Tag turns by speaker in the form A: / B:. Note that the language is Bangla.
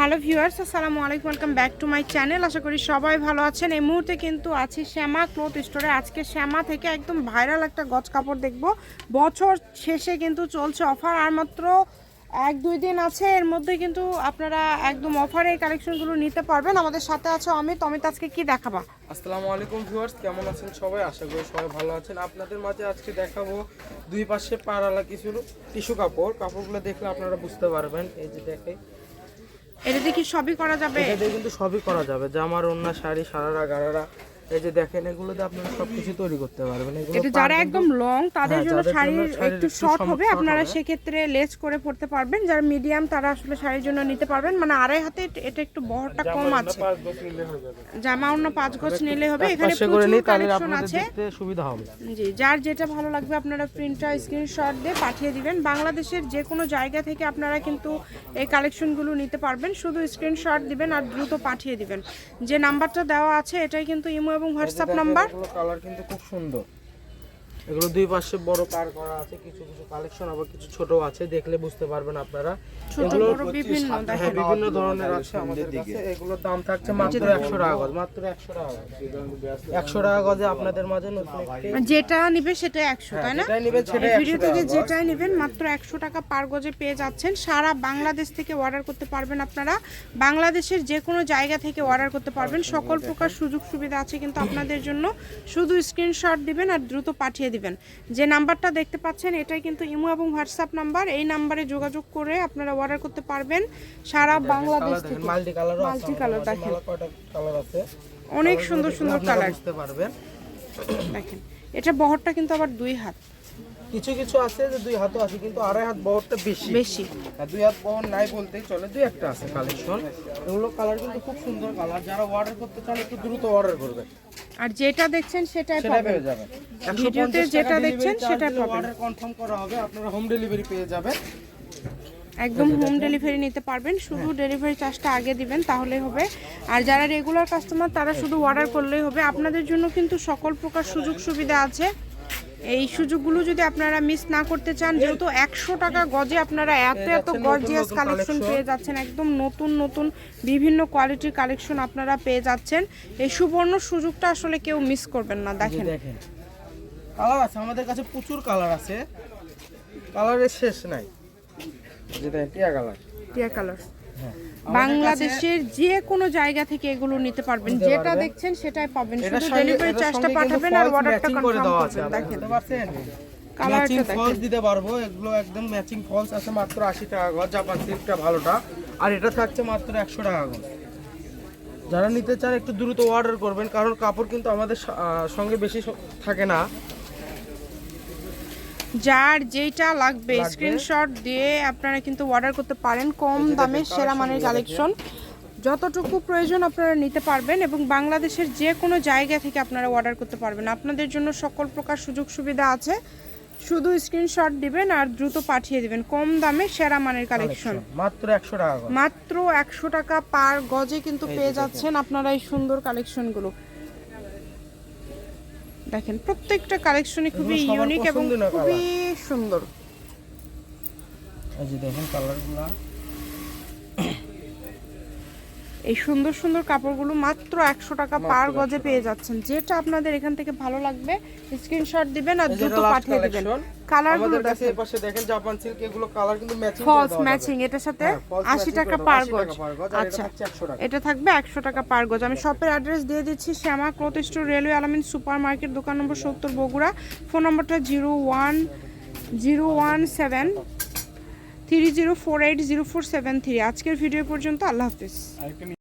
A: হ্যালো ভিউয়ার্স, আসসালামু আলাইকুম, welcome back to my channel. আশা করি সবাই ভালো আছেন। এই মুহূর্তে কিন্তু আছি শ্যামা ক্লথ স্টোরে। আজকে শ্যামা থেকে একদম ভাইরাল একটা গজ কাপড় দেখব। বছর শেষে কিন্তু চলছে অফার, আর মাত্র এক দুই দিন আছে। এর মধ্যে কিন্তু আপনারা একদম অফারে এই কালেকশনগুলো নিতে পারবেন। আমাদের সাথে আছে অমিত। অমিত, আজকে কি দেখাবা?
B: আসসালামু আলাইকুম ভিউয়ার্স, কেমন আছেন সবাই? আশা করি সবাই ভালো আছেন। আপনাদের মাঝে আজকে দেখাবো দুই পাশে পাড়ালা কিছু টিস্যু কাপড়। কাপড়গুলো দেখলে আপনারা বুঝতে পারবেন। এই যে দেখে
A: এটা দেখি সবই করা যাবে?
B: এটা দিয়ে কিন্তু সবই করা যাবে। জামার ওন্না শাড়ি, সারারা, গারারা এই যে দেখেন এগুলো দিয়ে আপনারা সবকিছু তৈরি করতে পারবেন। এগুলো
A: এটা যারা একদম লং তাদের
B: হ্যাঁ,
A: জন্য শাড়ির একটু
B: একটু
A: শর্ট হবে আপনারা সেক্ষেত্রে লেস করে পড়তে পারবেন। যারা মিডিয়াম তারা আসলে শাড়ির জন্য নিতে পারবেন। মানে আড়াই হাতে এটা একটু বহরটা কম আছে। জামা অন্য পাঁচ গজ নিলে হবে। এখানে প্রচুর কালেকশন আছে।
B: সুবিধা হবে।
A: জি যার যেটা ভালো লাগবে আপনারা প্রিন্টটা স্ক্রিনশট দিয়ে পাঠিয়ে দিবেন। বাংলাদেশের যে কোনো জায়গা থেকে আপনারা কিন্তু এই কালেকশনগুলো নিতে পারবেন। শুধু স্ক্রিনশট দিবেন আর দ্রুত পাঠিয়ে দিবেন। যে নাম্বারটা দেওয়া আছে এটাই কিন্তু ইমো এবং হোয়াটসঅ্যাপ নাম্বার।
B: কালার কিন্তু খুব সুন্দর। এগুলো দুই পাশে বড় পার করা আছে কিছু কিছু কালেকশন আবার কিছু ছোট আছে দেখলে বুঝতে পারবেন আপনারা।
A: ছোট
B: এগুলো
A: বিভিন্ন
B: হ্যাঁ বিভিন্ন ধরনের আছে আমাদের কাছে। এগুলোর দাম থাকছে মাত্র একশো টাকা গজ মাত্র একশো টাকা একশো টাকা গজে আপনাদের মাঝে নতুন
A: যেটা নিবে সেটা একশো তাই না? ভিডিও থেকে যেটাই নেবেন মাত্র একশো টাকা পার গজে পেয়ে যাচ্ছেন। সারা বাংলাদেশ থেকে অর্ডার করতে পারবেন আপনারা। বাংলাদেশের যে কোনো জায়গা থেকে অর্ডার করতে পারবেন। সকল প্রকার সুযোগ সুবিধা আছে কিন্তু আপনাদের জন্য। শুধু স্ক্রিনশট দিবেন আর দ্রুত পাঠিয়ে দিবেন। যে নাম্বারটা দেখতে পাচ্ছেন এটাই কিন্তু ইমো এবং হোয়াটসঅ্যাপ নাম্বার। এই নাম্বারে যোগাযোগ করে আপনারা অর্ডার করতে পারবেন সারা বাংলাদেশ থেকে।
B: মাল্টি কালারও আছে
A: মাল্টি কালার দেখেন।
B: কয়টা কালার আছে?
A: অনেক সুন্দর সুন্দর কালার দেখেন এটা বহরটা কিন্তু আবার দুই হাত।
B: কিছু কিছু আছে যে দুই হাতও আছে কিন্তু আড়াই হাত বহরটা বেশি।
A: বেশি।
B: আর দুই হাত বহর নাই বলতেই চলে দুই একটা আছে কালেকশন এগুলো কালার কিন্তু খুব সুন্দর কালার যারা অর্ডার করতে চান একটু দ্রুত অর্ডার করবেন
A: আর যেটা দেখছেন সেটাই
B: সেটা
A: পাবেন।
B: যাবেন।
A: ভিডিওতে যেটা দেখছেন সেটা পাবেন।
B: অর্ডার কনফার্ম করা হবে আপনারা হোম ডেলিভারি পেয়ে যাবেন।
A: একদম হোম ডেলিভারি নিতে পারবেন। শুধু ডেলিভারি চার্জটা আগে দিবেন তাহলে হবে। আর যারা রেগুলার কাস্টমার তারা শুধু অর্ডার করলেই হবে। আপনাদের জন্য কিন্তু সকল প্রকার সুযোগ সুবিধা আছে। এই সুযোগগুলো যদি আপনারা মিস না করতে চান যেহেতু একশো টাকা গজে আপনারা এত এত গর্জিয়াস কালেকশন পেয়ে যাচ্ছেন একদম নতুন নতুন বিভিন্ন কোয়ালিটির কালেকশন আপনারা পেয়ে যাচ্ছেন। এই সুবর্ণ সুযোগটা আসলে কেউ মিস করবেন না দেখেন।
B: দেখেন। কালার আছে আমাদের কাছে প্রচুর কালার আছে। কালারের শেষ নাই। যেটা টিয়া কালার
A: টিয়া কালার বাংলাদেশের যে কোনো জায়গা থেকে এগুলো নিতে পারবেন যেটা দেখছেন সেটাই পাবেন। শুধু ডেলিভারি চার্জটা পাঠাবেন আর অর্ডারটা
B: matching করে
A: কনফার্ম
B: দেওয়া আছে।
A: করবেন দেখেন।
B: ম্যাচিং ফলস দিতে পারব। এগুলো একদম ম্যাচিং ফলস আছে মাত্র আশি টাকা গজ। জাপান সিল্কটা ভালোটা। আর এটা থাকছে মাত্র একশো টাকা গজ। যারা নিতে চান একটু দ্রুত অর্ডার করবেন। কারণ কাপড় কিন্তু আমাদের সঙ্গে বেশি থাকে না।
A: যার যেটা লাগবে। স্ক্রিনশট দিয়ে আপনারা কিন্তু অর্ডার করতে পারেন কম দামে সেরা মানের কালেকশন যতটুকু প্রয়োজন আপনারা নিতে পারবেন এবং বাংলাদেশের যে কোনো জায়গা থেকে আপনারা অর্ডার করতে পারবেন। আপনাদের জন্য সকল প্রকার সুযোগ সুবিধা আছে। শুধু স্ক্রিনশট দিবেন আর দ্রুত পাঠিয়ে দিবেন। কম দামে সেরা মানের কালেকশন
B: মাত্র একশো টাকা
A: মাত্র একশো টাকা পার গজে কিন্তু পেয়ে যাচ্ছেন আপনারা এই সুন্দর কালেকশনগুলো দেখেন প্রত্যেকটা কালেকশনই খুবই ইউনিক এবং খুবই সুন্দর।
B: এই যে দেখেন কালারগুলো
A: এই সুন্দর সুন্দর কাপড়গুলো মাত্র একশো টাকা পার গজে পেয়ে যাচ্ছেন। যেটা আপনাদের এখান থেকে ভালো লাগবে স্ক্রিনশট দিবেন আর দ্রুত পাঠিয়ে দিবেন। কালারগুলো
B: কাছে
A: দেখেন
B: এই পাশে দেখেন জাপান সিল্ক এগুলো কালার কিন্তু ম্যাচিং
A: ফলস ম্যাচিং এটার সাথে
B: হ্যাঁ, false
A: আশি
B: matching
A: টাকা পার গজ। আচ্ছা
B: 100।
A: এটা থাকবে একশো টাকা পার গজ। আমি শপের অ্যাড্রেস দিয়ে দিচ্ছি Shyama cloth store railway Alamin super market দোকান নম্বর সত্তর বগুড়া। ফোন নম্বরটা zero one zero one seven three zero four eight zero four seven three আজকের ভিডিও পর্যন্ত আল্লাহ হাফিজ।